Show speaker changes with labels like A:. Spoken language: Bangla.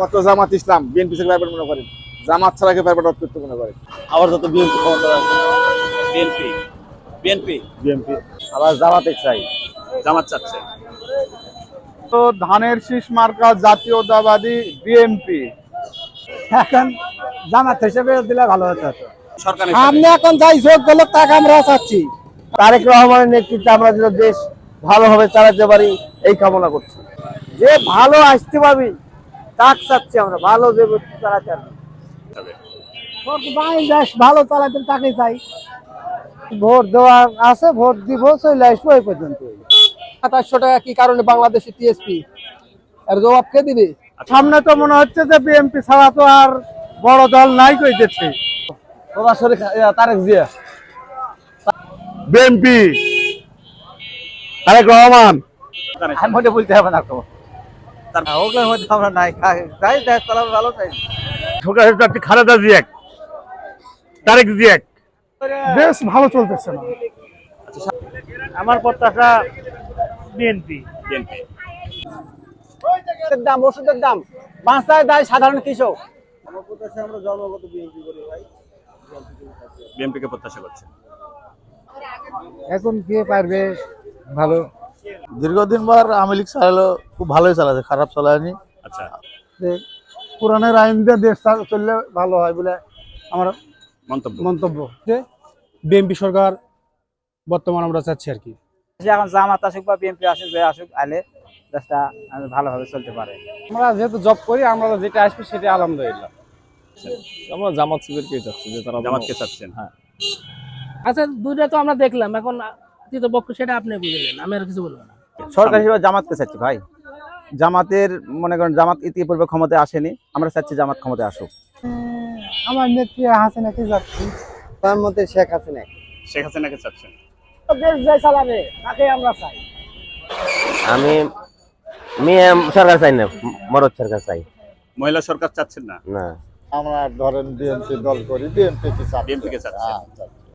A: মাত্র জামাত ইসলাম বিএনপি থেকে পারবেন মনে করেন। জামাত ছাড়া কে পারবেন অত্যন্ত মনে করেন আবার যত বিএনপি ক্ষমতা
B: বিএনপি বিএনপি।
A: বিএনপি। আবার জামাতে চাই।
B: জামাত চাচ্ছে।
C: তো ধানের শীষ মার্কা জাতীয়তাবাদী বিএনপি।
D: এখন জামাত হিসেবে দিলে ভালো হতো।
B: সরকার
D: আমরা এখন যাই যোগ গেল তাকে আমরা চাচ্ছি। তারেক রহমানের নেতৃত্বে আমরা যেন দেশ ভালোভাবে চালাতে পারি এই কামনা করছি। যে ভালো আসতে পারবি তাক চাচ্ছি আমরা ভালো যে ভালো চালাতে তাকে চাই ভোট দেওয়া আছে ভোট দিব চলে আসব এই পর্যন্ত। সাতাশশো টাকা কি কারণে বাংলাদেশে টিএসপি আর জবাব কে দিবে?
C: সামনে তো মনে হচ্ছে যে বিএনপি ছাড়া তো আর বড় দল নাই কইতেছে।
D: সরাসরি তারেক জিয়া।
C: বিএনপি তারেক রহমান।
D: আমি বলতে হবে না ওগুলোর মধ্যে আমরা নাই দেশ চালাবে ভালো চাই
C: সরকার চাচ্ছি খালেদা জিয়াক তারেক জিয়াক। বেশ ভালো চলতেছে না।
E: আমার প্রত্যাশা বিএনপি
B: বিএনপি
D: দাম ওষুধের দাম। বাঁচায় দেয় সাধারণ কৃষক।
B: বিএনপি কে প্রত্যাশা করছে
D: এখন কে পারবে? ভালো।
A: দীর্ঘদিন পর আওয়ামী লীগ চালালো খুব ভালোই চালাছে খারাপ চালায়নি।
B: আচ্ছা।
C: কোরআনের আইন দিয়ে দেশ চললে ভালো হয় বলে আমার
B: মন্তব্য।
C: মন্তব্য। যে বিএনপি সরকার বর্তমান আমরা চাচ্ছি আর কি।
D: এখন জামাত আসুক বা বিএনপি আসুক যে আসুক আলে দেশটা ভালোভাবে চলতে পারে।
C: আমরা যেহেতু জব করি আমরা যেটা আসবে সেটা আলহামদুলিল্লাহ।
F: আমরা জামাত শিবিরকে চাচ্ছি যে তারা
B: জামাতকে চাচ্ছেন। হ্যাঁ।
E: আচ্ছা দুইটা তো আমরা দেখলাম। এখন তৃতীয় সেটা আপনি বুঝলেন আমি আর কিছু বলব না।
D: সরকার হিসেবে জামাতকে চাচ্ছি ভাই। জামাতের মনে করেন জামাত ইতিপূর্বে ক্ষমতায় আসেনি আমরা চাচ্ছি জামাত ক্ষমতায় আসুক।
C: আমার নেত্রী হাসিনা কি যাচ্ছি
D: প্রধানমন্ত্রী শেখ হাসিনা।
B: শেখ হাসিনাকে চাচ্ছেন?
D: দেশ যাই চালাবে তাকে আমরা চাই।
G: আমি মেয়ে সরকার চাই না মরদ সরকার চাই।
B: মহিলা সরকার চাচ্ছেন না?
G: না।
A: আমরা ধরেন বিএনপি দল করি বিএনপি কি চাচ্ছি।
B: বিএনপি কে
A: হ্যাঁ, চাচ্ছি।